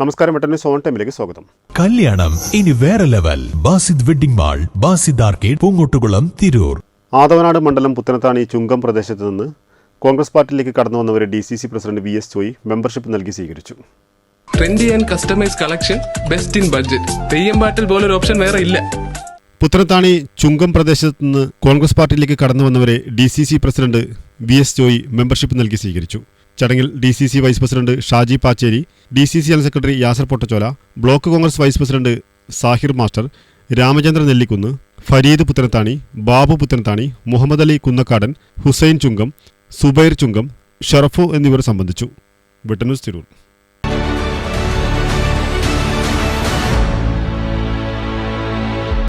നമസ്കാരം വെട്ടനെ സോൺ ടൈമിലേക്ക് സ്വാഗതം. കല്യാണം ഇനി വേറെ level. Basid wedding mall Basid arcade Poongottukulam Tirur. Athavanad മണ്ഡലം പുത്തനത്താണി ചുങ്കം പ്രദേശത്ത് നിന്ന് കോൺഗ്രസ് പാർട്ടിയിലേക്ക് കടന്നു വന്നവരെ D C C president V S Choyi membership നൽകി സ്വീകരിച്ചു. Trendy and customise collection best in budget Theyyam പാട്ടിൽ പോലൊരു ഓപ്ഷൻ വേറെ ഇല്ല. പുത്തനത്താണി ചുങ്കം പ്രദേശത്ത് നിന്ന് കോൺഗ്രസ് പാർട്ടിയിലേക്ക് കടന്നു വന്നവരെ D C C president V S Joy membership നൽകി സ്വീകരിച്ചു. ചടങ്ങിൽ D C C vice president Shaji Pacheri D C C general secretary Yasar Pottachola block Congress vice president Sahir master Ramachandra Nellikunnu Fareed Puthanathani Babu Puthanathani Muhammad Ali Kunnakkadan Hussain Chungam Subair Chungam Sharafu എന്നിവർ സംബന്ധിച്ചു. വിട്ടന്യൂസ് തിരൂർ.